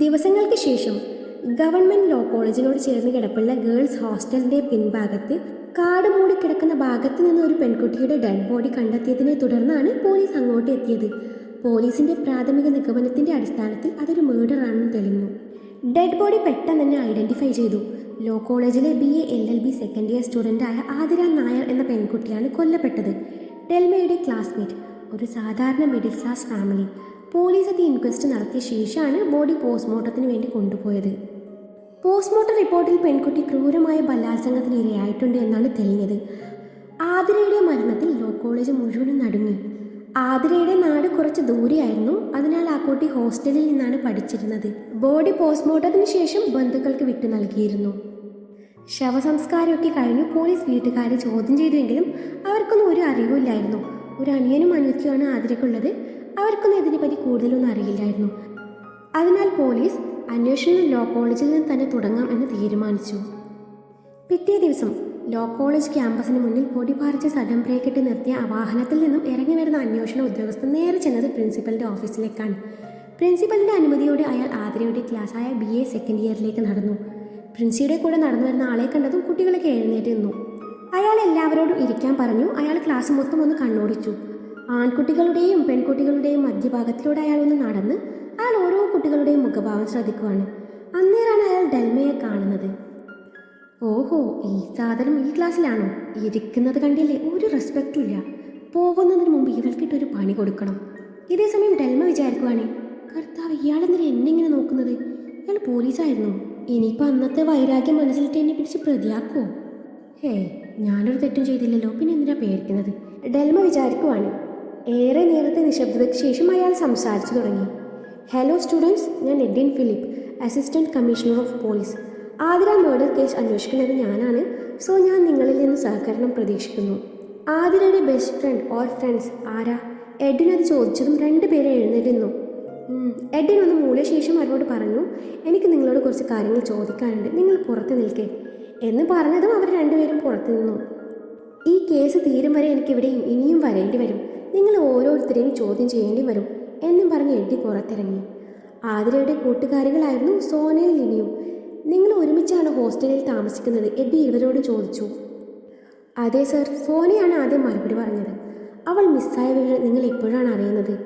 ദിവസങ്ങൾക്ക് ശേഷം government law കോളേജിനോട് ചേർന്ന് കിടപ്പുള്ള ഗേൾസ് ഹോസ്റ്റലിന്റെ പിൻഭാഗത്ത് കാട് മൂടി കിടക്കുന്ന ഭാഗത്ത് നിന്ന് ഒരു പെൺകുട്ടിയുടെ ഡെഡ് ബോഡി കണ്ടെത്തിയതിനെ തുടർന്നാണ് പോലീസ് അങ്ങോട്ട് എത്തിയത്. പോലീസിന്റെ പ്രാഥമിക നിഗമനത്തിന്റെ അടിസ്ഥാനത്തിൽ അതൊരു മേഡർ ആണെന്ന് തെളിഞ്ഞു. ഡെഡ് ബോഡി പെട്ടെന്ന് തന്നെ ഐഡന്റിഫൈ ചെയ്തു. ലോ കോളേജിലെ B A L L B second year സ്റ്റുഡന്റായ Athira Nair എന്ന പെൺകുട്ടിയാണ് കൊല്ലപ്പെട്ടത്. ഡെൽമയുടെ ക്ലാസ്മേറ്റ് ഒരു സാധാരണ മിഡിൽ ക്ലാസ് ഫാമിലി പോലീസ് അത് ഇൻക്വസ്റ്റ് നടത്തിയ ശേഷമാണ് ബോഡി പോസ്റ്റ്മോർട്ടത്തിന് വേണ്ടി കൊണ്ടുപോയത്. പോസ്റ്റ്മോർട്ടം റിപ്പോർട്ടിൽ പെൺകുട്ടി ക്രൂരമായ ബലാത്സംഗത്തിന് ഇരയായിട്ടുണ്ട് എന്നാണ് തെളിഞ്ഞത്. ആതിരയുടെ മരണത്തിൽ ലോ കോളേജ് മുഴുവനും നടുങ്ങി. ആതിരയുടെ നാട് കുറച്ച് ദൂരെയായിരുന്നു. അതിനാൽ ആ കുട്ടി ഹോസ്റ്റലിൽ നിന്നാണ് പഠിച്ചിരുന്നത്. ബോഡി പോസ്റ്റ്മോർട്ടത്തിന് ശേഷം ബന്ധുക്കൾക്ക് വിട്ടു നൽകിയിരുന്നു. ശവസംസ്കാരമൊക്കെ കഴിഞ്ഞു പോലീസ് വീട്ടുകാരെ ചോദ്യം ചെയ്തുവെങ്കിലും അവർക്കൊന്നും ഒരു അറിവുമില്ലായിരുന്നു. ഒരു അനിയനും അനിയത്തിയുമാണ് ആതിരക്കുള്ളത് അവർക്കൊന്നും ഇതിനെപ്പറ്റി കൂടുതലൊന്നും അറിയില്ലായിരുന്നു. അതിനാൽ പോലീസ് അന്വേഷണം ലോ കോളേജിൽ നിന്ന് തന്നെ തുടങ്ങാം എന്ന് തീരുമാനിച്ചു. പിറ്റേ ദിവസം ലോ കോളേജ് ക്യാമ്പസിന് മുന്നിൽ പൊടി പാറിച്ച് സഡം ബ്രേക്കിട്ട് നിർത്തിയ വാഹനത്തിൽ നിന്നും ഇറങ്ങി വരുന്ന അന്വേഷണ ഉദ്യോഗസ്ഥൻ നേരെ ചെന്നത് പ്രിൻസിപ്പലിന്റെ ഓഫീസിലേക്കാണ്. പ്രിൻസിപ്പലിന്റെ അനുമതിയോടെ അയാൾ ആതിരയുടെ ക്ലാസ്സായ ബി എ സെക്കൻഡ് ഇയറിലേക്ക് നടന്നു. പ്രിൻസിയുടെ കൂടെ നടന്നു വരുന്ന ആളെ കണ്ടതും കുട്ടികളൊക്കെ എഴുന്നേറ്റ് നിന്നു. അയാൾ എല്ലാവരോടും ഇരിക്കാൻ പറഞ്ഞു. അയാൾ ക്ലാസ് മൊത്തം ഒന്ന് കണ്ണോടിച്ചു. ആൺകുട്ടികളുടെയും പെൺകുട്ടികളുടെയും മധ്യഭാഗത്തിലൂടെ അയാൾ ഒന്ന് നടന്ന് അയാൾ ഓരോ കുട്ടികളുടെയും മുഖഭാവം ശ്രദ്ധിക്കുവാണ്. അന്നേരാണ് അയാൾ ഡൽമയെ കാണുന്നത്. ഓഹോ ഈ സാധനം ഈ ക്ലാസ്സിലാണോ? ഇരിക്കുന്നത് കണ്ടില്ലേ? ഒരു റെസ്പെക്റ്റും ഇല്ല. പോകുന്നതിന് മുമ്പ് ഇവൾക്കിട്ടൊരു പണി കൊടുക്കണം. ഇതേ സമയം ഡെൽമ വിചാരിക്കുവാണേ കർത്താവ് ഇയാൾ എന്നെ ഇങ്ങനെ നോക്കുന്നത്? ഇയാൾ പോലീസായിരുന്നു. ഇനിയിപ്പോൾ അന്നത്തെ വൈരാഗ്യം മനസ്സിലിട്ട് എന്നെ പിടിച്ച് പ്രതിയാക്കുമോ ഹേ ഞാനൊരു തെറ്റും ചെയ്തില്ലല്ലോ. പിന്നെ എന്തിനാ പേടിക്കുന്നത്? ഡെൽമ വിചാരിക്കുവാണ് ഏറെ നേരത്തെ നിശബ്ദതയ്ക്ക് ശേഷം അയാൾ സംസാരിച്ചു തുടങ്ങി. ഹലോ സ്റ്റുഡൻസ് ഞാൻ Edin Philip assistant commissioner of police Athira murder case അന്വേഷിക്കുന്നത് ഞാനാണ്. സോ ഞാൻ നിങ്ങളിൽ നിന്ന് സഹകരണം പ്രതീക്ഷിക്കുന്നു. ആതിരയുടെ ബെസ്റ്റ് ഫ്രണ്ട് ഓർ ഫ്രണ്ട്സ് ആരാ? എഡിൻ അത് ചോദിച്ചതും രണ്ട് പേരെ ഉം, എഡിൻ ഒന്ന് മൂളിയ ശേഷം അവരോട് പറഞ്ഞു എനിക്ക് നിങ്ങളോട് കുറച്ച് കാര്യങ്ങൾ ചോദിക്കാനുണ്ട്. നിങ്ങൾ പുറത്ത് നിൽക്കേ. എന്ന് പറഞ്ഞതും അവർ രണ്ടുപേരും പുറത്തു നിന്നു. ഈ കേസ് തീരും വരെ എനിക്കിവിടെ ഇനിയും വരേണ്ടി വരും. നിങ്ങൾ ഓരോരുത്തരെയും ചോദ്യം ചെയ്യേണ്ടി വരും എന്നും പറഞ്ഞ് എഡി പുറത്തിറങ്ങി. ആതിരയുടെ കൂട്ടുകാരികളായിരുന്നു സോനയും ലിനിയും. നിങ്ങൾ ഒരുമിച്ചാണ് ഹോസ്റ്റലിൽ താമസിക്കുന്നത് എഡി ഇവരോട് ചോദിച്ചു. അതെ സർ. സോനയാണ് ആദ്യം മറുപടി പറഞ്ഞത്. അവൾ മിസ്സായ വിവരം നിങ്ങൾ എപ്പോഴാണ് അറിയുന്നത്?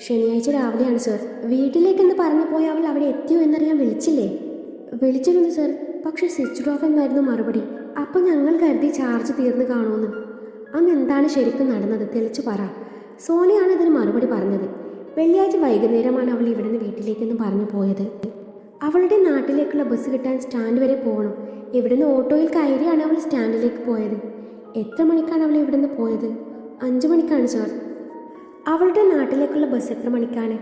ശനിയാഴ്ച രാവിലെയാണ് സർ. വീട്ടിലേക്കെന്ന് പറഞ്ഞു പോയി അവൾ അവിടെ എത്തിയോ എന്നറിയാൻ വിളിച്ചില്ലേ? വിളിച്ചിരുന്നു സർ. പക്ഷേ സ്വിച്ച് ഓഫ് എന്നായിരുന്നു മറുപടി. അപ്പോൾ ഞങ്ങൾ കരുതി ചാർജ് തീർന്നു കാണുമെന്ന്. അന്ന് എന്താണ് ശരിക്കും നടന്നത്? തെളിച്ചു പറ. സോനയാണ് ഇതിന് മറുപടി പറഞ്ഞത്. വെള്ളിയാഴ്ച വൈകുന്നേരമാണ് അവൾ ഇവിടെ നിന്ന് വീട്ടിലേക്കെന്ന് പറഞ്ഞു പോയത്. അവളുടെ നാട്ടിലേക്കുള്ള ബസ് കിട്ടാൻ സ്റ്റാൻഡ് വരെ പോകണം. ഇവിടുന്ന് ഓട്ടോയിൽ കയറിയാണ് അവൾ സ്റ്റാൻഡിലേക്ക് പോയത്. എത്ര മണിക്കാണ് അവൾ ഇവിടുന്ന് പോയത്? അഞ്ച് മണിക്കാണ് സാർ. അവളുടെ നാട്ടിലേക്കുള്ള ബസ് എത്ര മണിക്കാണ്?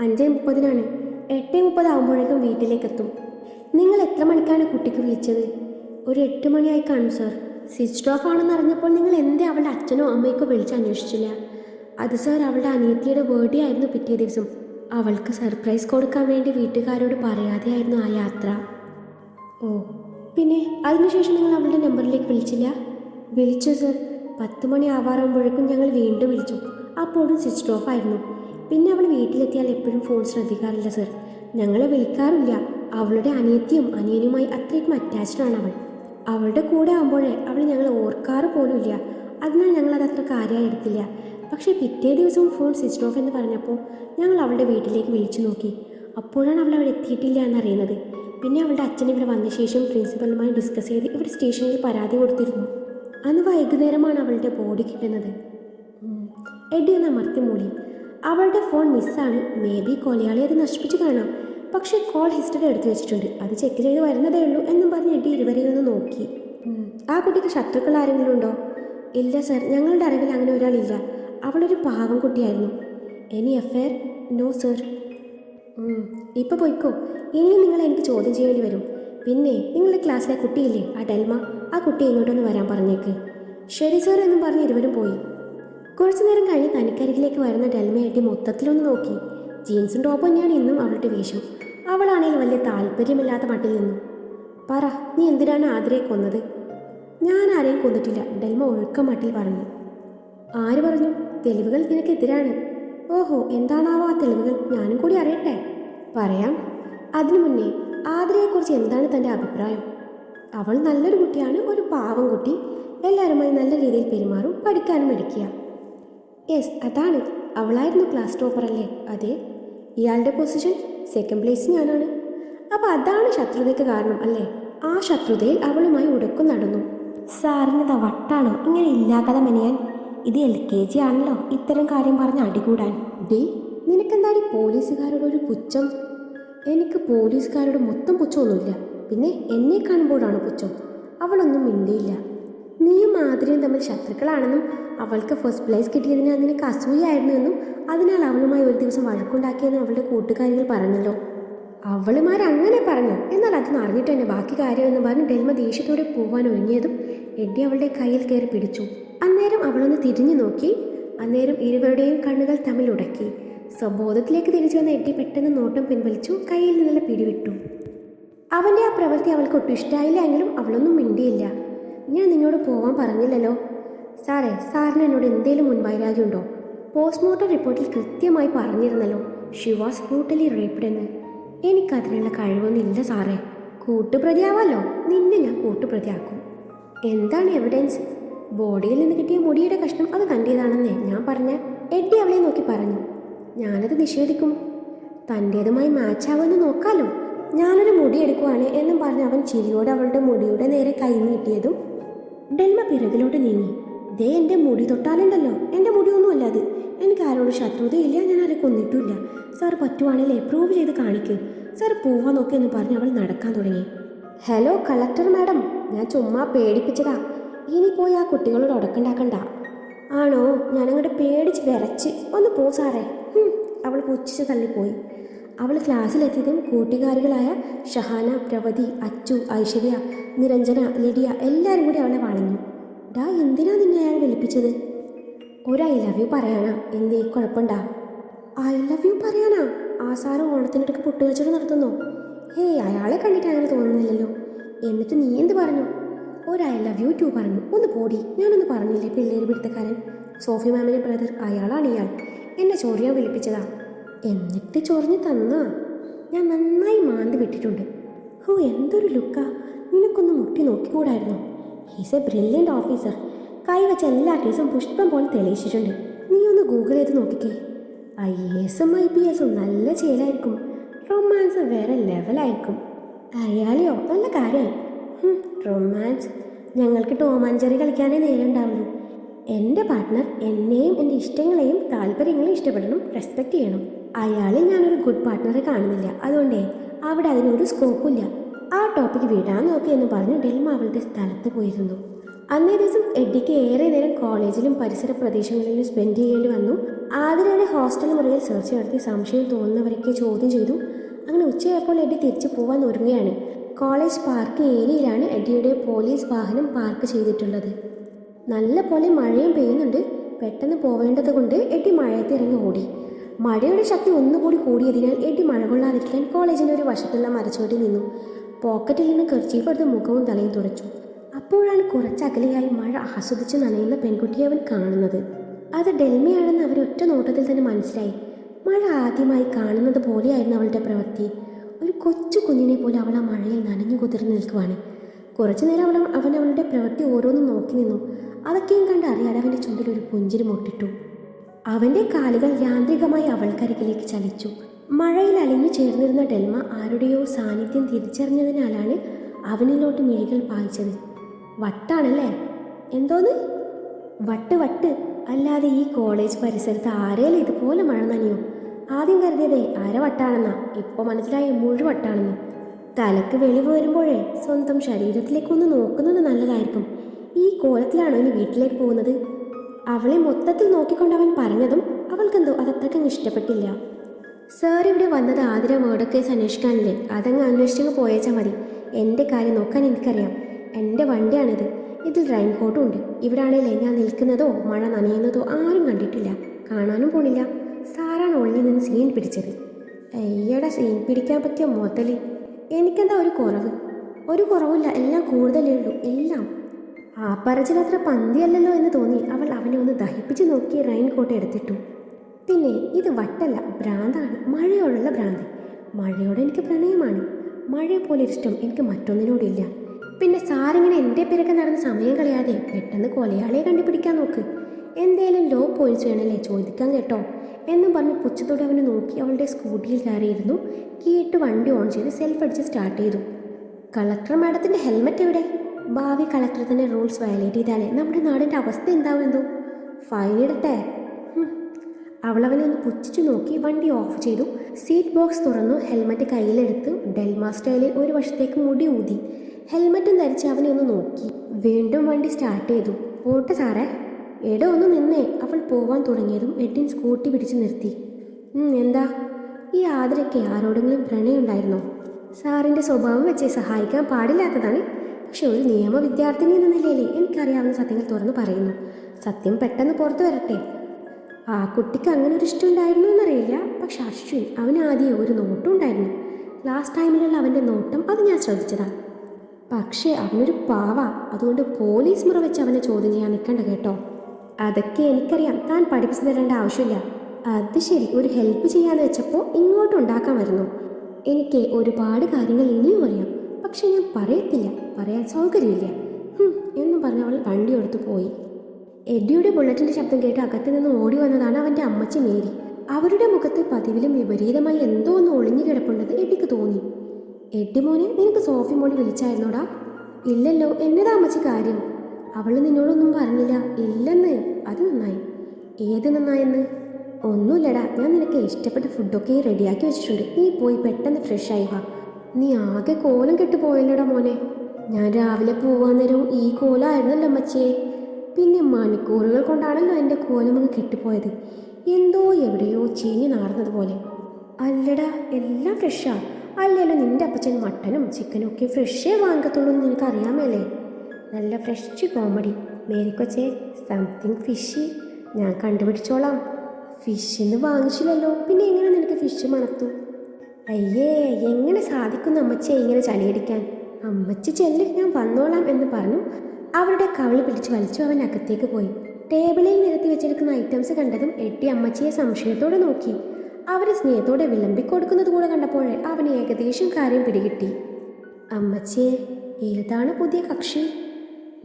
അഞ്ച് മുപ്പതിനാണ്. എട്ട് മുപ്പത് ആകുമ്പോഴേക്കും വീട്ടിലേക്കെത്തും. നിങ്ങൾ എത്ര മണിക്കാണ് കുട്ടിക്ക് വിളിച്ചത്? ഒരു എട്ട് മണിയായി കാണും സാർ. സ്വിച്ച് ഓഫ് ആണെന്ന് അറിഞ്ഞപ്പോൾ നിങ്ങൾ എന്തേ അവളുടെ അച്ഛനോ അമ്മയ്ക്കോ വിളിച്ച് അന്വേഷിച്ചില്ല. അത് സാർ അവളുടെ അനിയത്തിയുടെ ബർത്ത്ഡേ ആയിരുന്നു പിറ്റേ ദിവസം. അവൾക്ക് സർപ്രൈസ് കൊടുക്കാൻ വേണ്ടി വീട്ടുകാരോട് പറയാതെയായിരുന്നു ആ യാത്ര. ഓ പിന്നെ അതിനുശേഷം നിങ്ങൾ അവളുടെ നമ്പറിലേക്ക് വിളിച്ചില്ല? വിളിച്ചു സർ പത്ത് മണി ആവാറാകുമ്പോഴേക്കും ഞങ്ങൾ വീണ്ടും വിളിച്ചു. അപ്പോഴും സ്വിച്ച് ഓഫ് ആയിരുന്നു. പിന്നെ അവൾ വീട്ടിലെത്തിയാൽ എപ്പോഴും ഫോൺ ശ്രദ്ധിക്കാറില്ല സർ ഞങ്ങളെ വിളിക്കാറില്ല. അവളുടെ അനിയത്തിയും അനിയനുമായി അത്രയ്ക്കും അറ്റാച്ച്ഡ് ആണ് അവൾ. അവളുടെ കൂടെ ആകുമ്പോഴേ അവൾ ഞങ്ങൾ ഓർക്കാറ് പോലുമില്ല. അതിനാൽ ഞങ്ങളത് അത് അത്ര കാര്യമായി എടുത്തില്ല. പക്ഷേ പിറ്റേ ദിവസവും ഫോൺ സ്വിച്ച് ഓഫ് എന്ന് പറഞ്ഞപ്പോൾ ഞങ്ങൾ അവളുടെ വീട്ടിലേക്ക് വിളിച്ചു നോക്കി. അപ്പോഴാണ് അവൾ അവിടെ എത്തിയിട്ടില്ല എന്നറിയുന്നത്. പിന്നെ അവളുടെ അച്ഛൻ ഇവിടെ വന്ന ശേഷം പ്രിൻസിപ്പലുമായി ഡിസ്കസ് ചെയ്ത് ഇവർ സ്റ്റേഷനിൽ പരാതി കൊടുത്തിരുന്നു. അന്ന് വൈകുന്നേരമാണ് അവളുടെ ബോഡി കിട്ടുന്നത്. എഡി എന്ന അമർത്തി മൂളി. അവളുടെ ഫോൺ മിസ്സാണ് മേ ബി കൊലയാളി അത് നശിപ്പിച്ച് കാണാം. പക്ഷേ കോൾ ഹിസ്റ്ററി എടുത്തു വെച്ചിട്ടുണ്ട്. അത് ചെക്ക് ചെയ്ത് വരുന്നതേ ഉള്ളൂ എന്നും പറഞ്ഞ് എഡി ഇരുവരെയും ഒന്ന് നോക്കി. ആ കുട്ടിക്ക് ശത്രുക്കൾ ആരെങ്കിലും ഉണ്ടോ? ഇല്ല സർ ഞങ്ങളുടെ അറിവിൽ അങ്ങനെ ഒരാളില്ല. അവളൊരു പാവം കുട്ടിയായിരുന്നു. എനി അഫെയർ നോ സർ ഇപ്പോൾ പോയിക്കോ. ഇനിയും നിങ്ങൾ എനിക്ക് ചോദ്യം ചെയ്യേണ്ടി വരും. പിന്നെ നിങ്ങളുടെ ക്ലാസ്സിലെ കുട്ടിയില്ലേ ആ ഡെൽമ? ആ കുട്ടി ഇങ്ങോട്ടൊന്ന് വരാൻ പറഞ്ഞേക്ക്. ശരി സർ എന്നും പറഞ്ഞ് ഇരുവരും പോയി. കുറച്ചു നേരം കഴിഞ്ഞ് തനിക്കരികിലേക്ക് വരുന്ന ഡെൽമയായിട്ട് മൊത്തത്തിലൊന്ന് നോക്കി. ജീൻസും ടോപ്പും ഞാൻ ഇന്നും അവളുടെ വേഷം. അവളാണെങ്കിൽ വലിയ താല്പര്യമില്ലാത്ത മട്ടിൽ നിന്നു. പറ നീ എന്തിനാണ് ആതിരയെ കൊന്നത്? ഞാൻ ആരെയും കൊന്നിട്ടില്ല ഡെൽമ ഒഴുക്കം മട്ടിൽ പറഞ്ഞു. ആര് പറഞ്ഞു? തെളിവുകൾ നിനക്കെതിരാണ്. ഓഹോ എന്താണാവോ ആ തെളിവുകൾ? ഞാനും കൂടി അറിയട്ടെ. പറയാം. അതിനു മുന്നേ ആതിരയെക്കുറിച്ച് എന്താണ് തന്റെ അഭിപ്രായം? അവൾ നല്ലൊരു കുട്ടിയാണ് ഒരു പാവം കുട്ടി. എല്ലാവരുമായി നല്ല രീതിയിൽ പെരുമാറും പഠിക്കാനും എടുക്കുക. യെസ് അതാണ്. അവളായിരുന്നു ക്ലാസ് ടോപ്പർ അല്ലേ അതെ. ഇയാളുടെ പൊസിഷൻ സെക്കൻഡ് പ്ലേസ് ഞാനാണ്. അപ്പോൾ അതാണ് ശത്രുതയ്ക്ക് കാരണം അല്ലേ? ആ ശത്രുതയിൽ അവളുമായി ഉടക്കം നടന്നു. സാറിനത് വട്ടാണോ? ഇങ്ങനെ ഇല്ലാകഥ മെനയാൻ ഇത് എൽ കെ ജി ആണല്ലോ. ഇത്തരം കാര്യം പറഞ്ഞ് അടികൂടാൻ. ഡേ നിനക്കെന്താണ് പോലീസുകാരോട് ഒരു പുച്ഛം? എനിക്ക് പോലീസുകാരോട് മൊത്തം പുച്ഛമൊന്നുമില്ല. പിന്നെ എന്നെ കാണുമ്പോഴാണ് പുച്ഛം. അവളൊന്നും മിണ്ടിയില്ല. നീയും മാധുരിയും തമ്മിൽ ശത്രുക്കളാണെന്നും അവൾക്ക് ഫസ്റ്റ് പ്ലേസ് കിട്ടിയതിനാൽ നിനക്ക് അസൂയായിരുന്നുവെന്നും അതിനാൽ അവളുമായി ഒരു ദിവസം വഴക്കുണ്ടാക്കിയെന്നും അവളുടെ കൂട്ടുകാരികൾ പറഞ്ഞല്ലോ. അവളുമാരങ്ങനെ പറഞ്ഞു. എന്നാൽ അതൊന്നും അറിഞ്ഞിട്ട് തന്നെ ബാക്കി കാര്യമെന്ന് പറഞ്ഞ് ഡെൽമ ദേഷ്യത്തോടെ പോവാൻ ഒരുങ്ങിയതും എഡ്ഡി അവളുടെ കയ്യിൽ കയറി പിടിച്ചു. അന്നേരം അവളൊന്ന് തിരിഞ്ഞു നോക്കി. അന്നേരം ഇരുവരുടെയും കണ്ണുകൾ തമ്മിൽ ഉടക്കി. സ്വബോധത്തിലേക്ക് തിരിച്ചു വന്ന എട്ടി പെട്ടെന്ന് നോട്ടം പിൻവലിച്ചു കയ്യിൽ നിന്നുള്ള പിടിവിട്ടു. അവന്റെ ആ പ്രവൃത്തി അവൾക്ക് ഒട്ടും ഇഷ്ടമായില്ല എങ്കിലും അവളൊന്നും മിണ്ടിയില്ല. ഞാൻ നിന്നോട് പോകാൻ പറഞ്ഞില്ലല്ലോ. സാറേ സാറിന് എന്നോട് എന്തേലും മുൻവൈരാഗ്യമുണ്ടോ? പോസ്റ്റ്മോർട്ടം റിപ്പോർട്ടിൽ കൃത്യമായി പറഞ്ഞിരുന്നല്ലോ ഷി വാസ് ബ്രൂട്ടലി റേപ്ഡ് എന്ന്. എനിക്കതിനുള്ള കഴിവൊന്നുമില്ല സാറേ. കൂട്ടുപ്രതിയാവാലോ നിന്നെ ഞാൻ കൂട്ടുപ്രതിയാക്കും. എന്താണ് എവിഡൻസ് ബോഡിയിൽ നിന്ന് കിട്ടിയ മുടിയുടെ കഷ്ണം അത് കണ്ടിയതാണെന്നേ ഞാൻ പറഞ്ഞ എഡ്ഡി അവളെ നോക്കി പറഞ്ഞു. ഞാനത് നിഷേധിക്കും. തന്റേതുമായി മാച്ചാവുമെന്ന് നോക്കാലോ. ഞാനൊരു മുടി എടുക്കുവാണ് എന്നും പറഞ്ഞ് അവൻ ചിരിയോട് അവളുടെ മുടിയുടെ നേരെ കൈ നീട്ടിയതും ഡെൽമ പിറകിലോട്ട് നീങ്ങി. ദേ എന്റെ മുടി തൊട്ടാലുണ്ടല്ലോ. എന്റെ മുടിയൊന്നുമല്ല അത്. എനിക്ക് ആരോട് ശത്രുതയില്ല. ഞാൻ ആരെ കൊന്നിട്ടില്ല സാർ പറ്റുവാണല്ലേ പ്രൂവ് ചെയ്ത് കാണിക്കൂ. സാർ പോവാൻ നോക്കി എന്ന് പറഞ്ഞ് അവൾ നടക്കാൻ തുടങ്ങി. ഹലോ കളക്ടർ മാഡം ഞാൻ ചുമ്മാ പേടിപ്പിച്ചതാ. ഇനി പോയി ആ കുട്ടികളോട് ഉടക്കുണ്ടാക്കണ്ട ആണോ? ഞാനങ്ങോട്ട് പേടിച്ച് വിറച്ച്. ഒന്ന് പോ സാറേ. അവൾ പുച്ഛിച്ച് തള്ളിപ്പോയി. അവൾ ക്ലാസ്സിലെത്തിയതും കൂട്ടുകാരികളായ ഷഹാന പ്രവതി അച്ചു ഐശ്വര്യ നിരഞ്ജന ലിഡിയ എല്ലാവരും കൂടി അവളെ വളഞ്ഞു. ഡാ എന്തിനാ നിന്നെ അയാൾ വിളിപ്പിച്ചത്? ഒരു ഐ ലവ് യു പറയാനാ? എന്തേ കുഴപ്പമുണ്ടാ? ഐ ലവ് യു പറയാനാ? ആ സാറ് ഓണത്തിനിടയ്ക്ക് പൊട്ടുകച്ചവടം നടത്തുന്നു. ഹേയ് അയാളെ കണ്ടിട്ട് അങ്ങനെ തോന്നുന്നില്ലല്ലോ. എന്നിട്ട് നീ എന്ത് പറഞ്ഞു? ഒരു ഐ ലവ് യു ടു പറഞ്ഞു. ഒന്ന് പോടി ഞാനൊന്ന് പറഞ്ഞില്ലേ പിള്ളേര് പിടുത്തക്കാരൻ? സോഫി മാമിന്റെ ബ്രദർ അയാളാണ് ഇയാൾ. എന്നെ ചൊറിയാൻ വിളിപ്പിച്ചതാ. എന്നിട്ട് ചൊറിഞ്ഞ് തന്നാ. ഞാൻ നന്നായി മാന്തി വിട്ടിട്ടുണ്ട്. ഓ എന്തൊരു ലുക്കാ. നിനക്കൊന്ന് മുട്ടി നോക്കിക്കൂടായിരുന്നു? ഹീസ് എ ബ്രില്യന്റ് ഓഫീസർ കൈവച്ച എല്ലാ കേസും പുഷ്പം പോലെ തെളിയിച്ചിട്ടുണ്ട്. നീ ഒന്ന് ഗൂഗിൾ ചെയ്ത് നോക്കിക്കേ. ഐ എസും ഐ പി എസും നല്ല ചേലായിരിക്കും. റൊമാൻസ് വേറെ ലെവലായിരിക്കും അയാളെയോ നല്ല കാര്യമായി. റൊമാൻസ്. ഞങ്ങൾക്ക് ടോമാഞ്ചറി കളിക്കാനേ നേരം ഉണ്ടാവുള്ളൂ എന്റെ പാർട്ട്ണർ എന്നെയും എന്റെ ഇഷ്ടങ്ങളെയും താല്പര്യങ്ങളെയും ഇഷ്ടപ്പെടണം റെസ്പെക്റ്റ് ചെയ്യണം. അയാളെ ഞാനൊരു ഗുഡ് പാർട്ട്ണറെ കാണുന്നില്ല. അതുകൊണ്ടേ അവിടെ അതിനൊരു സ്കോപ്പില്ല ആ ടോപ്പിക്ക് വിടാൻ നോക്കി എന്ന് പറഞ്ഞ് ഡെൽമ അവളുടെ സ്ഥലത്ത് പോയിരുന്നു. അന്നേ ദിവസം എഡിക്ക് ഏറെ നേരം കോളേജിലും പരിസര പ്രദേശങ്ങളിലും സ്പെൻഡ് ചെയ്യേണ്ടി വന്നു. ആതിരയുടെ ഹോസ്റ്റൽ മുറിയിൽ സെർച്ച് നടത്തി സംശയം തോന്നുന്നവരൊക്കെ ചോദ്യം ചെയ്തു. അങ്ങനെ ഉച്ചയായപ്പോൾ എഡി തിരിച്ചു പോകാൻ ഒരുങ്ങുകയാണ്. കോളേജ് പാർക്ക് ഏരിയയിലാണ് എഡിയുടെ പോലീസ് വാഹനം പാർക്ക് ചെയ്തിട്ടുള്ളത്. നല്ല പോലെ മഴയും പെയ്യുന്നുണ്ട്. പെട്ടെന്ന് പോവേണ്ടത് കൊണ്ട് എഡി മഴയത്ത് ഇറങ്ങി ഓടി. മഴയുടെ ശക്തി ഒന്നുകൂടി കൂടിയതിനാൽ എഡി മഴ കൊള്ളാതിരിക്കാൻ കോളേജിന്റെ ഒരു വശത്തുള്ള മരച്ചുവട്ടിൽ നിന്നു. പോക്കറ്റിൽ നിന്ന് കെർച്ചീഫ് എടുത്ത് മുഖവും തലയും തുടച്ചു. അപ്പോഴാണ് കുറച്ചകലെയായി മഴ ആസ്വദിച്ച് നനയുന്ന പെൺകുട്ടിയെ അവൻ കാണുന്നത്. അത് ഡെൽമയാണെന്ന് അവരൊറ്റ നോട്ടത്തിൽ തന്നെ മനസ്സിലായി. മഴ ആദ്യമായി കാണുന്നത് പോലെയായിരുന്നു അവളുടെ പ്രവൃത്തി. ഒരു കൊച്ചു കുഞ്ഞിനെ പോലെ അവൾ ആ മഴയിൽ നനഞ്ഞു കുതിർന്ന് നിൽക്കുവാണ്. കുറച്ചു നേരം അവൾ അവൻ അവളുടെ പ്രവൃത്തി ഓരോന്നും നോക്കി നിന്നു. അതൊക്കെയും കണ്ട് അറിയാതെ അവന്റെ ചുണ്ടിൽ ഒരു പുഞ്ചിരി മുട്ടിട്ടു. അവന്റെ കാലുകൾ യാന്ത്രികമായി അവൾക്കരികിലേക്ക് ചലിച്ചു. മഴയിൽ അലിഞ്ഞു ചേർന്നിരുന്ന ഡെൽമ ആരുടെയോ സാന്നിധ്യം തിരിച്ചറിഞ്ഞതിനാലാണ് അവനിലോട്ട് മിഴികൾ പായിച്ചത്. വട്ടാണല്ലേ? എന്തോന്ന്? വട്ട് വട്ട്. അല്ലാതെ ഈ കോളേജ് പരിസരത്ത് ആരേലും ഇതുപോലെ മഴ നനയോ? ആദ്യം കരുതിയതേ അരവട്ടാണെന്നാ ഇപ്പൊ മനസ്സിലായി മുഴുവട്ടാണെന്ന് തലക്ക് വെളിവ് വരുമ്പോഴേ സ്വന്തം ശരീരത്തിലേക്കൊന്ന് നോക്കുന്നത് നല്ലതായിരിക്കും. ഈ കോലത്തിലാണോ ഇനി വീട്ടിലേക്ക് പോകുന്നത്? അവളെ മൊത്തത്തിൽ നോക്കിക്കൊണ്ട് അവൻ പറഞ്ഞതും അവൾക്കെന്തോ അതത്രയ്ക്കും ഇഷ്ടപ്പെട്ടില്ല. സാർ ഇവിടെ വന്നത് ആതിര മർഡർ കേസ് അന്വേഷിക്കാനില്ലേ? അതങ്ങ് അന്വേഷിച്ചങ്ങ് പോയേച്ചാൽ മതി. എന്റെ കാര്യം നോക്കാൻ എനിക്കറിയാം. എന്റെ വണ്ടിയാണിത്. ഇതിൽ റെയിൻ കോട്ടും ഉണ്ട്. ഇവിടെ ആണെങ്കിൽ ഞാൻ നിൽക്കുന്നതോ മഴ നനയുന്നതോ ആരും കണ്ടിട്ടില്ല. കാണാനും പോണില്ല. സാറാണ് ഉള്ളിൽ നിന്ന് സീൻ പിടിച്ചത്. അയ്യടെ സീൻ പിടിക്കാൻ പറ്റിയ മുതൽ എനിക്കെന്താ ഒരു കുറവ്? ഒരു കുറവില്ല എല്ലാം കൂടുതലേ ഉള്ളൂ എല്ലാം. ആ പറച്ചിലത്ര പന്തിയല്ലല്ലോ എന്ന് തോന്നി അവൾ അവനെ ഒന്ന് ദഹിപ്പിച്ച് നോക്കി റെയിൻ കോട്ട് എടുത്തിട്ടു. പിന്നെ ഇത് വട്ടല്ല ഭ്രാന്താണ് മഴയോടുള്ള ഭ്രാന്ത്. മഴയോട് എനിക്ക് പ്രണയമാണ്. മഴയെ പോലെ ഇഷ്ടം എനിക്ക് മറ്റൊന്നിനോടില്ല. പിന്നെ സാറിങ്ങനെ എന്റെ പിറകെ നടന്ന് സമയം കളയാതെ പെട്ടെന്ന് കൊലയാളിയെ കണ്ടുപിടിക്കാൻ നോക്ക്. എന്തേലും ലോ പോയിന്റ്സ് വേണമല്ലേ ചോദിക്കാൻ കേട്ടോ? എന്നും പറഞ്ഞ് പുച്ഛത്തോടെ അവനെ നോക്കി അവളുടെ സ്കൂട്ടിയിൽ കയറിയിരുന്നു. കീയിട്ട് വണ്ടി ഓൺ ചെയ്ത് സെൽഫ് അടിച്ച് സ്റ്റാർട്ട് ചെയ്തു. കളക്ടർ മാഡത്തിന്റെ ഹെൽമെറ്റ് എവിടെ? ഭാവി കളക്ടർ തന്നെ റൂൾസ് വയലേറ്റ് ചെയ്താലേ നമ്മുടെ നാടിന്റെ അവസ്ഥ എന്താവും എന്തോ ഫൈൻ ഇടട്ടെ. അവളവനെ ഒന്ന് പുച്ഛിച്ചു നോക്കി വണ്ടി ഓഫ് ചെയ്തു. സീറ്റ് ബോക്സ് തുറന്നു ഹെൽമെറ്റ് കയ്യിലെടുത്ത് ഡെൽമാ സ്റ്റൈലിൽ ഒരു വശത്തേക്ക് മുടി ഊതി. ഹെൽമെറ്റും ധരിച്ച് അവനെ ഒന്ന് നോക്കി. വീണ്ടും വണ്ടി സ്റ്റാർട്ട് ചെയ്തു. പോട്ടെ സാറേ. എടോ ഒന്ന് നിന്നേ. അവൾ പോവാൻ തുടങ്ങിയതും എഡിൻ സ്കൂട്ടി പിടിച്ചു നിർത്തി. "ഉം, എന്താ? ഈ ആതിരയ്ക്ക് ആരോടെങ്കിലും പ്രണയമുണ്ടായിരുന്നോ? സാറിന്റെ സ്വഭാവം വെച്ച് സഹായിക്കാൻ പാടില്ലാത്തതാണ്. പക്ഷെ ഒരു നിയമ വിദ്യാർത്ഥിനി എന്ന നിലയിൽ എനിക്കറിയാവുന്ന സത്യങ്ങൾ തുറന്നു പറയുന്നു. സത്യം പെട്ടെന്ന് പുറത്തു വരട്ടെ. ആ കുട്ടിക്ക് അങ്ങനെ ഒരു ഇഷ്ടം ഉണ്ടായിരുന്നു എന്നറിയില്ല. പക്ഷെ അശ്വിൻ അവന് ആദ്യം ഒരു നോട്ടം ഉണ്ടായിരുന്നു. ലാസ്റ്റ് ടൈമിലുള്ള അവന്റെ നോട്ടം അത് ഞാൻ ശ്രദ്ധിച്ചതാണ് പക്ഷേ അവനൊരു പാവ. അതുകൊണ്ട് പോലീസ് മുറ വെച്ച് അവനെ ചോദ്യം ചെയ്യാൻ നിൽക്കണ്ട കേട്ടോ. അതൊക്കെ എനിക്കറിയാം. താൻ പഠിപ്പിച്ചു തരേണ്ട ആവശ്യമില്ല. അത് ശരി ഒരു ഹെൽപ്പ് ചെയ്യാന്ന് വെച്ചപ്പോൾ ഇങ്ങോട്ട് ഉണ്ടാക്കാൻ വരുന്നു. എനിക്ക് ഒരുപാട് കാര്യങ്ങൾ ഇനിയും അറിയാം. പക്ഷെ ഞാൻ പറയത്തില്ല. പറയാൻ സൗകര്യമില്ല. എന്നും പറഞ്ഞവൾ വണ്ടി എടുത്തു പോയി. എഡിയുടെ ബുള്ളറ്റിന്റെ ശബ്ദം കേട്ട് അകത്ത് നിന്ന് ഓടി വന്നതാണ് അവന്റെ അമ്മച്ചി മേരി. അവരുടെ മുഖത്ത് പതിവിലും വിപരീതമായി എന്തോ ഒന്ന് ഒളിഞ്ഞു കിടപ്പുണ്ടെന്ന് എഡിക്ക് തോന്നി. എഡി മോനെ നിനക്ക് സോഫി മോളി വിളിച്ചായിരുന്നോടാ? ഇല്ലല്ലോ എന്നതാ അമ്മച്ചി കാര്യം? അവൾ നിന്നോടൊന്നും പറഞ്ഞില്ല. ഇല്ലെന്ന്. അത് നന്നായി. ഏത് നന്നായെന്ന്? ഒന്നുമില്ലടാ. ഞാൻ നിനക്ക് ഇഷ്ടപ്പെട്ട ഫുഡൊക്കെ റെഡിയാക്കി വെച്ചിട്ടുണ്ട്. നീ പോയി പെട്ടെന്ന് ഫ്രഷ് ആയി വാ. നീ ആകെ കോലം കെട്ട് പോയല്ലോടാ മോനെ. ഞാൻ രാവിലെ പോവാൻ നേരവും ഈ കോലമായിരുന്നല്ലോ അമ്മച്ചിയെ പിന്നെ മണിക്കൂറുകൾ കൊണ്ടാണല്ലോ എന്റെ കോലമങ്ങ് കെട്ടിപ്പോയത്. എന്തോ എവിടെയോ ചീഞ്ഞു നാർന്നതുപോലെ അല്ലടാ എല്ലാം ഫ്രഷാ അല്ലല്ലോ നിന്റെ അപ്പച്ചൻ മട്ടനും ചിക്കനും ഒക്കെ ഫ്രഷേ വാങ്ങത്തുള്ളൂ എന്ന് നിനക്ക് അറിയാമല്ലേ നല്ല ഫ്രഷ് കോമഡി മേരിക്കൊച്ചേ സംതിങ് ഫിഷി ഞാൻ കണ്ടുപിടിച്ചോളാം. ഫിഷിന്ന് വാങ്ങിച്ചില്ലല്ലോ. പിന്നെ എങ്ങനെ നിനക്ക് ഫിഷ് മണത്തു? അയ്യേ എങ്ങനെ സാധിക്കുന്നു അമ്മച്ചിയെ ഇങ്ങനെ ചളിയടിക്കാൻ? അമ്മച്ചി ചെല്ല് ഞാൻ വന്നോളാം എന്ന് പറഞ്ഞു. അവരുടെ കവിൾ പിടിച്ച് വലിച്ചു അവൻ അകത്തേക്ക് പോയി. ടേബിളിൽ നിരത്തി വെച്ചിരിക്കുന്ന ഐറ്റംസ് കണ്ടതും എട്ടി അമ്മച്ചിയെ സംശയത്തോടെ നോക്കി. അവരെ സ്നേഹത്തോടെ വിളമ്പിക്കൊടുക്കുന്നത് കൂടെ കണ്ടപ്പോഴേ അവന് ഏകദേശം കാര്യം പിടികിട്ടി. അമ്മച്ചിയെ ഏതാണ് പുതിയ കക്ഷി?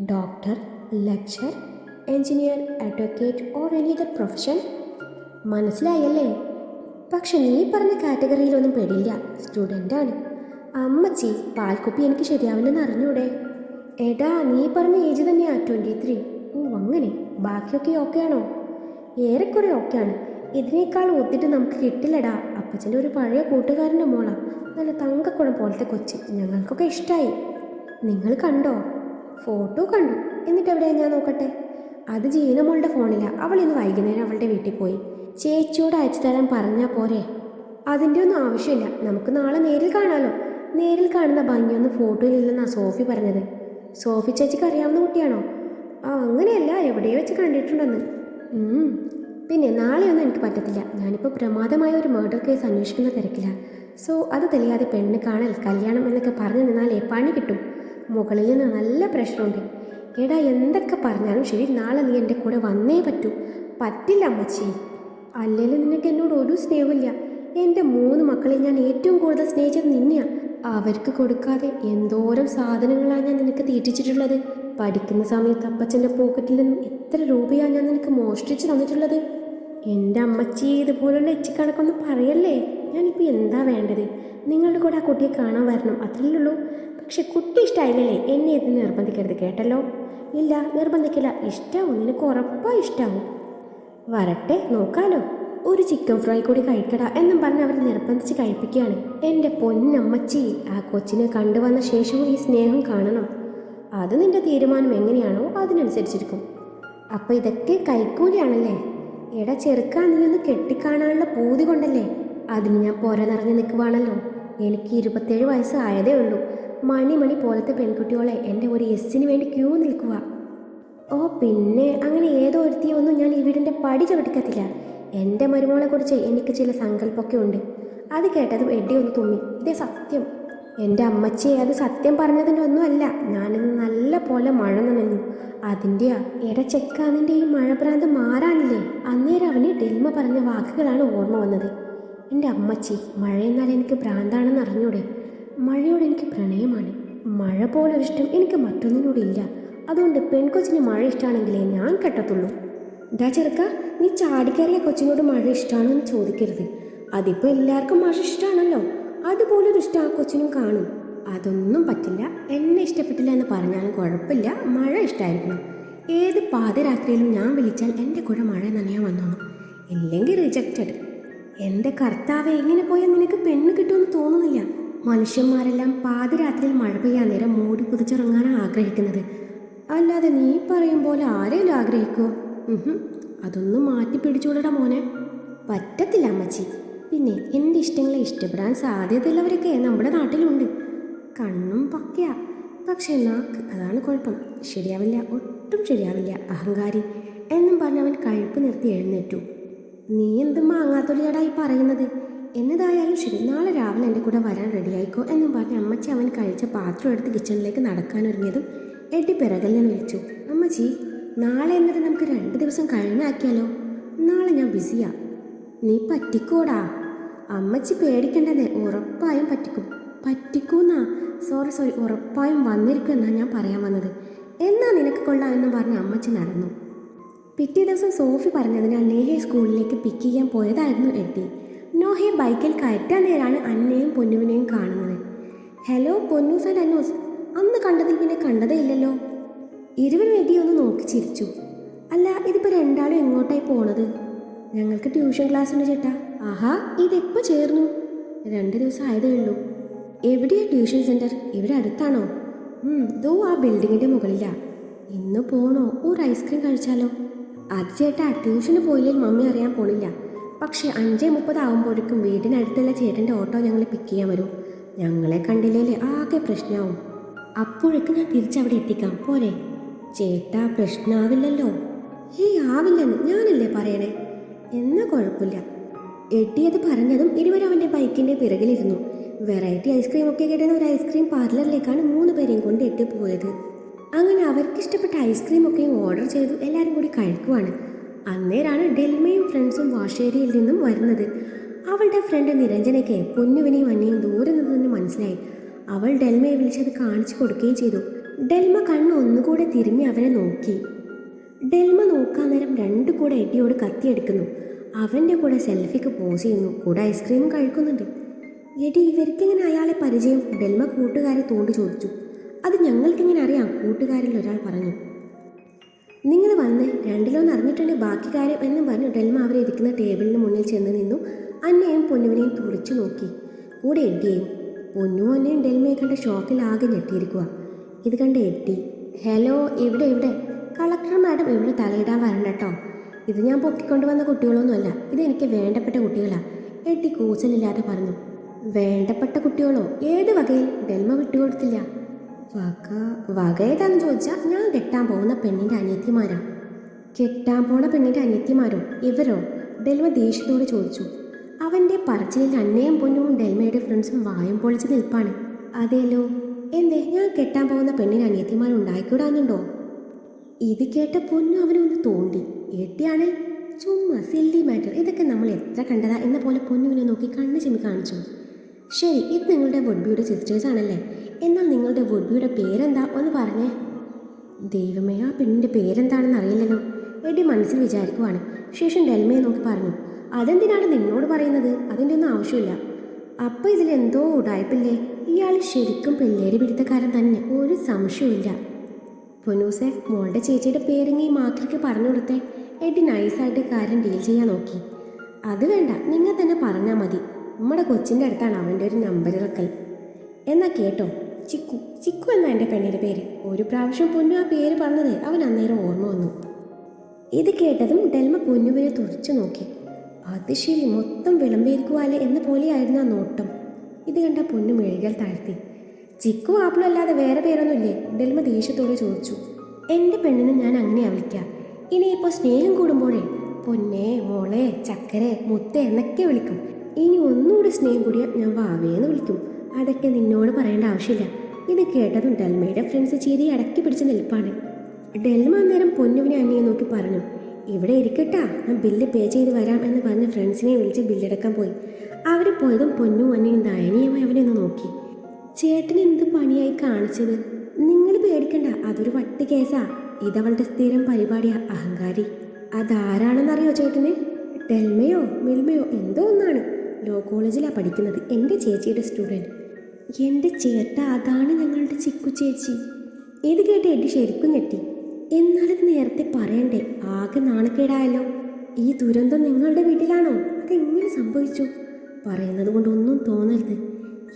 Doctor lecturer engineer advocate or any other profession മനസ്സിലായല്ലേ? പക്ഷെ നീ പറഞ്ഞ കാറ്റഗറിയിലൊന്നും പെടില്ല. സ്റ്റുഡന്റാണ് അമ്മച്ചി പാൽക്കുപ്പി എനിക്ക് ശരിയാവില്ലെന്ന് അറിഞ്ഞൂടെ? എടാ നീ പറഞ്ഞ ഏജ് തന്നെയാ ട്വന്റി ത്രീ ഓ അങ്ങനെ. ബാക്കിയൊക്കെ ഓക്കെയാണോ ഏറെക്കുറെ ഓക്കെയാണ് ഇതിനേക്കാൾ ഒത്തിട്ട് നമുക്ക് കിട്ടില്ലടാ. അപ്പച്ചന്റെ ഒരു പഴയ കൂട്ടുകാരന്റെ മോളാ. നല്ല തങ്കക്കുളം പോലത്തെ കൊച്ച്. ഞങ്ങൾക്കൊക്കെ ഇഷ്ടമായി നിങ്ങൾ കണ്ടോ? ഫോട്ടോ കണ്ടു. എന്നിട്ട് എവിടെയാ ഞാൻ നോക്കട്ടെ? അത് ജീനമോളുടെ ഫോണിലാണ് അവൾ ഇന്ന് വൈകുന്നേരം അവളുടെ വീട്ടിൽ പോയി. ചേച്ചിയോട് അയച്ചു തരാൻ പറഞ്ഞാൽ പോരെ? അതിന്റെ ഒന്നും ആവശ്യമില്ല. നമുക്ക് നാളെ നേരിൽ കാണാമല്ലോ നേരിൽ കാണുന്ന ഭംഗിയൊന്നും ഫോട്ടോയിലില്ലെന്നാ സോഫി പറഞ്ഞത്. സോഫി ചേച്ചിക്ക് അറിയാവുന്ന കുട്ടിയാണോ? ആ അങ്ങനെയല്ല. എവിടെയോ വെച്ച് കണ്ടിട്ടുണ്ടെന്ന്. പിന്നെ നാളെയൊന്നും എനിക്ക് പറ്റത്തില്ല. ഞാനിപ്പോൾ പ്രമാദമായ ഒരു മർഡർ കേസ് അന്വേഷിക്കുന്ന തിരക്കില്ല സോ അത് തെളിയാതെ പെണ്ണ് കാണൽ കല്യാണം എന്നൊക്കെ പറഞ്ഞു നിന്നാലേ പണി കിട്ടും. മുകളിൽ നിന്ന് നല്ല പ്രഷറുണ്ട് എടാ എന്തൊക്കെ പറഞ്ഞാലും ശരി നാളെ നീ എന്റെ കൂടെ വന്നേ പറ്റൂ. പറ്റില്ല അമ്മച്ചി. അല്ലെങ്കിൽ നിനക്ക് എന്നോട് ഒരു സ്നേഹമില്ല എന്റെ മൂന്ന് മക്കളെ ഞാൻ ഏറ്റവും കൂടുതൽ സ്നേഹിച്ചത് നിന്നെയാണ് അവർക്ക് കൊടുക്കാതെ എന്തോരം സാധനങ്ങളാണ് ഞാൻ നിനക്ക് തീറ്റിച്ചിട്ടുള്ളത്. പഠിക്കുന്ന സമയത്ത് അപ്പച്ചന്റെ പോക്കറ്റിൽ നിന്നും എത്ര രൂപയാണ് ഞാൻ നിനക്ക് മോഷ്ടിച്ച് തന്നിട്ടുള്ളത്? എന്റെ അമ്മച്ചി ഇതുപോലുള്ള എച്ചിക്കണക്കൊന്നും പറയല്ലേ? ഞാനിപ്പോൾ എന്താ വേണ്ടത്? നിങ്ങളുടെ കൂടെ ആ കുട്ടിയെ കാണാൻ വരണം അത്രയല്ലേ ഉള്ളൂ. പക്ഷെ കുട്ടി ഇഷ്ടമായില്ലേ എന്നെ ഇത് നിർബന്ധിക്കരുത് കേട്ടല്ലോ. ഇല്ല നിർബന്ധിക്കില്ല. ഇഷ്ടാവും നിനക്ക് ഉറപ്പാ ഇഷ്ടാവും വരട്ടെ നോക്കാലോ. ഒരു ചിക്കൻ ഫ്രൈ കൂടി കഴിക്കടാ എന്നും പറഞ്ഞ് അവർ നിർബന്ധിച്ച് കഴിപ്പിക്കുകയാണ്. എന്റെ പൊന്നമ്മച്ചി ആ കൊച്ചിനെ കണ്ടുവന്ന ശേഷവും ഈ സ്നേഹം കാണണം. അത് നിന്റെ തീരുമാനം എങ്ങനെയാണോ അതിനനുസരിച്ചിരിക്കും. അപ്പോൾ ഇതൊക്കെ കൈക്കൂലിയാണല്ലേ? എടാ ചെറുക്കാൻ നീ ഒന്ന് കെട്ടിക്കാണാനുള്ള പൂതി കൊണ്ടല്ലേ? അതിന് ഞാൻ പോര നിറഞ്ഞു നിൽക്കുവാണല്ലോ. എനിക്ക് ഇരുപത്തേഴ് വയസ്സായതേ ഉള്ളൂ. മണി മണി പോലത്തെ പെൺകുട്ടികളെ എന്റെ ഒരു എസ്സിന് വേണ്ടി ക്യൂ നിൽക്കുക. ഓ പിന്നെ അങ്ങനെ ഏതോ ഒരുത്തിയൊന്നും ഞാൻ ഈ വീടിന്റെ പടി ചവിട്ടിക്കത്തില്ല. എന്റെ മരുമോളെക്കുറിച്ച് എനിക്ക് ചില സങ്കല്പമൊക്കെ ഉണ്ട്. അത് കേട്ടതും എഡി ഒന്ന് തുമ്മി. ഇതേ സത്യം. എന്റെ അമ്മച്ചിയെ അത് സത്യം പറഞ്ഞതിന്റെ ഒന്നുമല്ല ഞാനിന്ന് നല്ല പോലെ മഴ നനഞ്ഞു. അതിന്റെയാ എട ചെക്ക അതിന്റെ ഈ മഴഭ്രാന്ത് മാറാനില്ലേ? അന്നേരം അവന് ഡെൽമ പറഞ്ഞ വാക്കുകളാണ് ഓർമ്മ വന്നത്. എന്റെ അമ്മച്ചി മഴയെന്നാൽ എനിക്ക് ഭ്രാന്താണെന്ന് അറിഞ്ഞൂടെ മഴയോട് എനിക്ക് പ്രണയമാണ്. മഴ പോലൊരിഷ്ടം എനിക്ക് മറ്റൊന്നിനോടില്ല അതുകൊണ്ട് പെൺകൊച്ചിന് മഴ ഇഷ്ടമാണെങ്കിലേ ഞാൻ കെട്ടത്തുള്ളൂ. ഡാ ചെറുക്ക നീ ചാടിക്കയറിയ കൊച്ചിനോട് മഴ ഇഷ്ടമാണോ എന്ന് ചോദിക്കരുത്. അതിപ്പോൾ എല്ലാവർക്കും മഴ ഇഷ്ടമാണല്ലോ അതുപോലൊരു ഇഷ്ടം ആ കൊച്ചിനും കാണും. അതൊന്നും പറ്റില്ല. എന്നെ ഇഷ്ടപ്പെട്ടില്ല എന്ന് പറഞ്ഞാലും കുഴപ്പമില്ല. മഴ ഇഷ്ടമായിരിക്കണം ഏത് പാതിരാത്രിയിലും ഞാൻ വിളിച്ചാൽ എന്റെ കൂടെ മഴ നനയാൻ വന്നോണം ഇല്ലെങ്കിൽ റിജക്റ്റഡ് എന്റെ കർത്താവ് എങ്ങനെ പോയാൽ നിനക്ക് പെണ്ണ് കിട്ടുമെന്ന് തോന്നുന്നില്ല. മനുഷ്യന്മാരെല്ലാം പാതിരാത്രിയിൽ മഴ പെയ്യാൻ നേരം മൂടി കുതിച്ചിറങ്ങാനാണ് ആഗ്രഹിക്കുന്നത്. അല്ലാതെ നീ പറയും പോലെ ആരെയും ആഗ്രഹിക്കോ അതൊന്നും മാറ്റി പിടിച്ചോളടാ മോനെ. പറ്റത്തില്ല അമ്മച്ചി. പിന്നെ എന്റെ ഇഷ്ടങ്ങളെ ഇഷ്ടപ്പെടാൻ സാധ്യതയുള്ളവരൊക്കെ നമ്മുടെ നാട്ടിലുണ്ട്. കണ്ണും പക്കയാ. പക്ഷെ നാക്ക് അതാണ് കുഴപ്പം. ശരിയാവില്ല ഒട്ടും ശരിയാവില്ല അഹങ്കാരി എന്നും പറഞ്ഞ് അവൻ കഴുപ്പ് നിർത്തി എഴുന്നേറ്റു. നീ എന്ത് മാങ്ങാത്തൊലിയാടായി പറയുന്നത്? എന്നതായാലും ശരി നാളെ രാവിലെ എന്റെ കൂടെ വരാൻ റെഡിയായിക്കോ എന്നും പറഞ്ഞ് അമ്മച്ചി അവൻ കഴിച്ച പാത്രം എടുത്ത് കിച്ചണിലേക്ക് നടക്കാനൊരുങ്ങിയതും എട്ടി പിറകിൽ നിന്ന് വിളിച്ചു അമ്മച്ചി നാളെ എന്നത് നമുക്ക് രണ്ട് ദിവസം കഴിഞ്ഞാക്കിയാലോ? നാളെ ഞാൻ ബിസിയാ നീ പറ്റിക്കോടാ. അമ്മച്ചി പേടിക്കണ്ടെന്നേ ഉറപ്പായും പറ്റിക്കും. പറ്റിക്കൂന്നാ? സോറി സോറി ഉറപ്പായും വന്നിരിക്കും എന്നാണ് ഞാൻ പറയാൻ വന്നത്. എന്നാ നിനക്ക് കൊള്ളാം എന്നും പറഞ്ഞ് അമ്മച്ചി നടന്നു. പിറ്റേ ദിവസം സോഫി പറഞ്ഞതിനാൽ നേഹയെ സ്കൂളിലേക്ക് പിക്ക് ചെയ്യാൻ പോയതായിരുന്നു എട്ടി. നോഹയെ ബൈക്കിൽ കയറ്റാൻ നേരാണ് അന്നയും പൊന്നുവിനെയും കാണുന്നത്. ഹലോ പൊന്നൂസ് ആൻഡ് അന്നൂസ് അന്ന് കണ്ടതിൽ പിന്നെ കണ്ടതേ ഇല്ലല്ലോ. ഇരുവരും ഒന്ന് നോക്കി ചിരിച്ചു. അല്ല ഇതിപ്പോൾ രണ്ടാളും എങ്ങോട്ടായി പോണത്? ഞങ്ങൾക്ക് ട്യൂഷൻ ക്ലാസ് ഉണ്ട് ചേട്ടാ. ആഹാ ഇതെപ്പോൾ ചേർന്നു? രണ്ട് ദിവസം ആയതേ ഉള്ളൂ. എവിടെയാ ട്യൂഷൻ സെന്റർ ഇവിടെ അടുത്താണോ? ദോ ആ ബിൽഡിങ്ങിന്റെ മുകളിലാണ് ഇന്ന് പോണോ? ഒരു ഐസ്ക്രീം കഴിച്ചാലോ? അത് ചേട്ടാ ട്യൂഷന് പോയില്ലെങ്കിൽ മമ്മി അറിയാൻ പോണില്ല. പക്ഷേ അഞ്ചേ മുപ്പതാകുമ്പോഴേക്കും വീടിനടുത്തുള്ള ചേട്ടന്റെ ഓട്ടോ ഞങ്ങൾ പിക്ക് ചെയ്യാൻ വരും. ഞങ്ങളെ കണ്ടില്ലേ ആകെ പ്രശ്നമാവും അപ്പോഴേക്കും ഞാൻ തിരിച്ചവിടെ എത്തിക്കാം. പോരെ. ചേട്ടാ പ്രശ്നമാവില്ലല്ലോ ഹേയ് ആവില്ലെന്ന് ഞാനല്ലേ പറയണേ? എന്നാ കുഴപ്പമില്ല. എട്ടിയത് പറഞ്ഞതും ഇരുവരും അവന്റെ ബൈക്കിന്റെ പിറകിലിരുന്നു. വെറൈറ്റി ഐസ്ക്രീം ഒക്കെ കിട്ടുന്ന ഒരു ഐസ്ക്രീം പാർലറിലേക്കാണ് മൂന്ന് പേരെയും കൊണ്ട് എട്ടി പോയത് അങ്ങനെ അവർക്ക് ഇഷ്ടപ്പെട്ട ഐസ്ക്രീം ഒക്കെയും ഓർഡർ ചെയ്തു എല്ലാവരും കൂടി കഴിക്കുവാണ്. അന്നേരാണ് ഡെൽമയും ഫ്രണ്ട്സും വാഷേരിയിൽ നിന്നും വരുന്നത്. അവളുടെ ഫ്രണ്ട് നിരഞ്ജനയ്ക്ക് പൊന്നുവിനെയും അന്നയും ദൂരെ നിന്ന് മനസ്സിലായി. അവൾ ഡെൽമയെ വിളിച്ചത് കാണിച്ചു കൊടുക്കുകയും ചെയ്തു. ഡെൽമ കണ്ണ് ഒന്നുകൂടെ തിരിഞ്ഞ് അവനെ നോക്കി. ഡെൽമ നോക്കാൻ നേരം രണ്ടു കൂടെ എട്ടിയോട് കത്തിയെടുക്കുന്നു. അവന്റെ കൂടെ സെൽഫിക്ക് പോസ് ചെയ്യുന്നു. കൂടെ ഐസ്ക്രീമും കഴിക്കുന്നുണ്ട്. എടി ഇവർക്കെങ്ങനെ അയാളെ പരിചയം? ഡെൽമ കൂട്ടുകാരെ തോണ്ടി ചോദിച്ചു. അത് ഞങ്ങൾക്കെങ്ങനെ അറിയാം? കൂട്ടുകാരിൽ ഒരാൾ പറഞ്ഞു. നിങ്ങൾ വന്ന് രണ്ടിലൊന്ന് അറിഞ്ഞിട്ടുണ്ടെങ്കിൽ ബാക്കി കാര്യം എന്നും പറഞ്ഞു ഡെൽമ അവരെ ഇരിക്കുന്ന ടേബിളിന് മുന്നിൽ ചെന്ന് നിന്നു. അന്നയും പൊന്നുവിനെയും തുളിച്ചു നോക്കി. കൂടെ എഡ്ഡിയെയും പൊന്നു അന്നയും ഡെൽമയെ കണ്ട ഷോക്കിൽ ആകെ ഞെട്ടിയിരിക്കുക ഇത് കണ്ട് എഡ്ഡി ഹലോ ഇവിടെ ഇവിടെ കളക്ടർ മാഡം ഇവിടെ തലയിടാൻ വരണ്ട കേട്ടോ ഇത് ഞാൻ പൊക്കിക്കൊണ്ടുവന്ന കുട്ടികളൊന്നുമല്ല ഇത് എനിക്ക് വേണ്ടപ്പെട്ട കുട്ടികളാണ് എട്ടി കൂച്ചലില്ലാതെ പറഞ്ഞു വേണ്ടപ്പെട്ട കുട്ടികളോ? ഏത് വകയിൽ? ഡെൽമ വിട്ടുകൊടുത്തില്ല. വക വക ഏതാന്ന് ചോദിച്ചാൽ ഞാൻ കെട്ടാൻ പോകുന്ന പെണ്ണിന്റെ അനിയത്തിമാരാ. കെട്ടാൻ പോണ പെണ്ണിന്റെ അനിയത്തിമാരോ? ഇവരോ? ഡെൽമ ദേഷ്യത്തോട് ചോദിച്ചു. അവന്റെ പറച്ചിലിൽ അന്നയും പൊന്നും ഡെൽമയുടെ ഫ്രണ്ട്സും വായും പൊളിച്ച് നിൽപ്പാണ്. അതേലോ എന്തേ ഞാൻ കെട്ടാൻ പോകുന്ന പെണ്ണിന് അനിയത്തിമാർ ഉണ്ടായിക്കൂടാന്നുണ്ടോ? ഇത് കേട്ട പൊന്നു അവനൊന്ന് തോണ്ടി. ഏട്ടിയാണ് ചുമ്മാ സില്ലി മാറ്റർ ഇതൊക്കെ നമ്മൾ എത്ര കണ്ടതാ എന്ന പോലെ പൊന്നുവിനെ നോക്കി കണ്ണ് ചിമ്മി കാണിച്ചു. ശരി ഇത് നിങ്ങളുടെ ബൊഡ്ബിയുടെ സിസ്റ്റേഴ്സ് ആണല്ലേ? എന്നാൽ നിങ്ങളുടെ വുഡ്ബിയുടെ പേരെന്താ? ഒന്ന് പറഞ്ഞേ. ദൈവമേ ആ പെണ്ണിന്റെ പേരെന്താണെന്ന് അറിയില്ലല്ലോ. എടി മനസ്സിൽ വിചാരിക്കുവാണ്. ശേഷം ഡെൽമയെ നോക്കി പറഞ്ഞു. അതെന്തിനാണ് നിന്നോട് പറയുന്നത്? അതിന്റെ ഒന്നും ആവശ്യമില്ല. അപ്പോൾ ഇതിലെന്തോ ഉടായ്പില്ലേ? ഇയാൾ ശരിക്കും പിള്ളേര് പിടുത്തക്കാരൻ തന്നെ. ഒരു സംശയമില്ല പൊന്നൂസെ മോളുടെ ചേച്ചിയുടെ പേരിങ്ങി മാക്രിക്ക് പറഞ്ഞു കൊടുത്തേ. എടി നൈസായിട്ട് കാര്യം ഡീൽ ചെയ്യാൻ നോക്കി. അത് വേണ്ട നിങ്ങൾ തന്നെ പറഞ്ഞാൽ മതി. നമ്മുടെ കൊച്ചിന്റെ അടുത്താണ് അവന്റെ ഒരു നമ്പർ ഇറക്കൽ. എന്നാൽ കേട്ടോ. ചിക്കു. ചിക്കു എന്നാ എന്റെ പെണ്ണിന്റെ പേര്. ഒരു പ്രാവശ്യം പൊന്നു ആ പേര് പറഞ്ഞത് അവൻ അന്നേരം ഓർമ്മ വന്നു. ഇത് കേട്ടതും ഡെൽമ പൊന്നുവിനെ തുറച്ചു നോക്കി. അത് ശരി മൊത്തം വിളമ്പിയിരിക്കുവാലേ എന്ന പോലെയായിരുന്നു ആ നോട്ടം. ഇത് കണ്ട പൊന്നു മെഴുകൽ താഴ്ത്തി. ചിക്കു ആപ്പിളും അല്ലാതെ വേറെ പേരൊന്നുമില്ലേ? ഡെൽമ ദേഷ്യത്തോടെ ചോദിച്ചു. എന്റെ പെണ്ണിനെ ഞാൻ അങ്ങനെയാ വിളിക്കുക ഇനിയിപ്പോൾ സ്നേഹം കൂടുമ്പോഴേ പൊന്നെ മോളെ ചക്കരെ മുത്തേ എന്നൊക്കെ വിളിക്കും. ഇനി ഒന്നുകൂടി സ്നേഹം കൂടിയാൽ ഞാൻ വാവേന്ന് വിളിക്കും. അതൊക്കെ നിന്നോട് പറയേണ്ട ആവശ്യമില്ല. ഇത് കേട്ടതും ഡെൽമയുടെ ഫ്രണ്ട്സ് ചിരി അടക്കി പിടിച്ച് നിൽപ്പാണ്. ഡെൽമ അന്നേരം പൊന്നുവിനെ അന്യെ നോക്കി പറഞ്ഞു ഇവിടെ ഇരിക്കട്ടാ ഞാൻ ബില്ല് പേ ചെയ്ത് വരാം എന്ന് പറഞ്ഞ് ഫ്രണ്ട്സിനെ വിളിച്ച് ബില്ലടക്കാൻ പോയി. അവർ പോയതും പൊന്നു അന്നയും ദയനീയമായി അവനെ ഒന്ന് നോക്കി. ചേട്ടൻ എന്ത് പണിയായി കാണിച്ചത്? നിങ്ങൾ പേടിക്കണ്ട അതൊരു വട്ടി കേസാ. ഇതവളുടെ സ്ഥിരം പരിപാടിയാ അഹങ്കാരി. അതാരാണെന്നറിയോ ചേട്ടന്? ഡെൽമയോ മിൽമയോ എന്തോ ഒന്നാണ്. ലോ കോളേജിലാണ് പഠിക്കുന്നത് എന്റെ ചേച്ചിയുടെ സ്റ്റുഡന്റ്. എന്റെ ചേട്ട അതാണ് ഞങ്ങളുടെ ചിക്കു ചേച്ചി. ഇത് കേട്ട് എഡി ശരിക്കും ഞെട്ടി. എന്നാലിത് നേരത്തെ പറയണ്ടേ? ആകെ നാണക്കേടായല്ലോ. ഈ ദുരന്തം നിങ്ങളുടെ വീട്ടിലാണോ? അതെങ്ങനെ സംഭവിച്ചു? പറയുന്നത് കൊണ്ടൊന്നും തോന്നരുത്.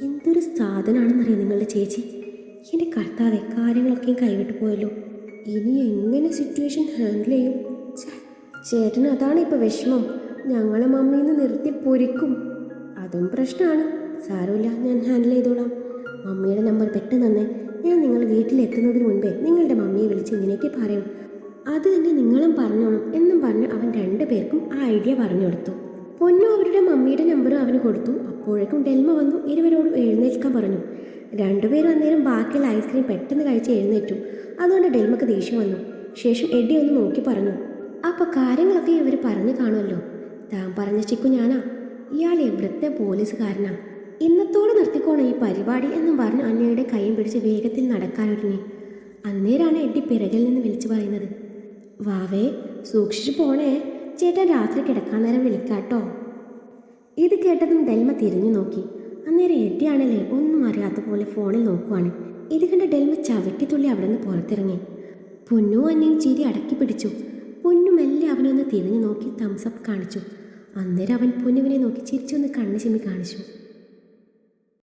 എന്തൊരു സാധനമാണെന്നറിയാം നിങ്ങളുടെ ചേച്ചി? എന്റെ കർത്താവെ കാര്യങ്ങളൊക്കെയും കൈവിട്ടു പോയല്ലോ. ഇനി എങ്ങനെ സിറ്റുവേഷൻ ഹാൻഡിൽ ചെയ്യും? ചേട്ടന് അതാണ് ഇപ്പോൾ വിഷമം. ഞങ്ങളെ മമ്മിന്ന് നിർത്തി പൊരിക്കും. അതും പ്രശ്നമാണ് സാരമില്ല ഞാൻ ഹാൻഡിൽ ചെയ്തോളാം. മമ്മിയുടെ നമ്പർ പെട്ടെന്ന് തന്നെ ഞാൻ നിങ്ങൾ വീട്ടിലെത്തുന്നതിന് മുൻപേ നിങ്ങളുടെ മമ്മിയെ വിളിച്ച് ഇങ്ങനെയൊക്കെ പറയും. അത് തന്നെ നിങ്ങളും പറഞ്ഞോണം എന്നും പറഞ്ഞ് അവൻ രണ്ടു പേർക്കും ആ ഐഡിയ പറഞ്ഞു കൊടുത്തു. പൊന്നു അവരുടെ മമ്മിയുടെ നമ്പറും അവന് കൊടുത്തു. അപ്പോഴേക്കും ഡെൽമ വന്നു ഇരുവരോടും എഴുന്നേൽക്കാൻ പറഞ്ഞു. രണ്ടുപേരും അന്നേരം ബാക്കിയുള്ള ഐസ്ക്രീം പെട്ടെന്ന് കഴിച്ച് എഴുന്നേറ്റു. അതുകൊണ്ട് ഡെൽമക്ക് ദേഷ്യം വന്നു. ശേഷം എഡി ഒന്ന് നോക്കി പറഞ്ഞു. അപ്പോൾ കാര്യങ്ങളൊക്കെ ഇവർ പറഞ്ഞു കാണുമല്ലോ. താൻ പറഞ്ഞ ചിക്കു ഞാനാ. ഇയാൾ എവിടുത്തെ പോലീസുകാരനാ. ഇന്നത്തോടെ നിർത്തിക്കോണം ഈ പരിപാടി എന്നും പറഞ്ഞ് അന്നയുടെ കൈയും പിടിച്ച് വേഗത്തിൽ നടക്കാനൊരുങ്ങി. അന്നേരാണ് എട്ടി പിറകിൽ നിന്ന് വിളിച്ചു പറയുന്നത്. വാവേ സൂക്ഷിച്ചു പോണേ. ചേട്ടൻ രാത്രി കിടക്കാൻ നേരം വിളിക്കാട്ടോ. ഇത് കേട്ടതും ഡെൽമ തിരിഞ്ഞു നോക്കി. അന്നേരം എട്ടിയാണല്ലേ ഒന്നും അറിയാത്ത പോലെ ഫോണിൽ നോക്കുവാണ്. ഇത് കണ്ട ഡെൽമ ചവിട്ടിത്തുള്ളി അവിടെ നിന്ന് പുറത്തിറങ്ങി. പൊന്നു അന്നയും ചിരി അടക്കി പിടിച്ചു. പൊന്നു മെല്ലെ അവനൊന്ന് തിരിഞ്ഞു നോക്കി തംസപ്പ് കാണിച്ചു. അന്നേരം അവൻ പൊന്നുവിനെ നോക്കി ചിരിച്ചൊന്ന് കണ്ണു ചിമ്മി കാണിച്ചു.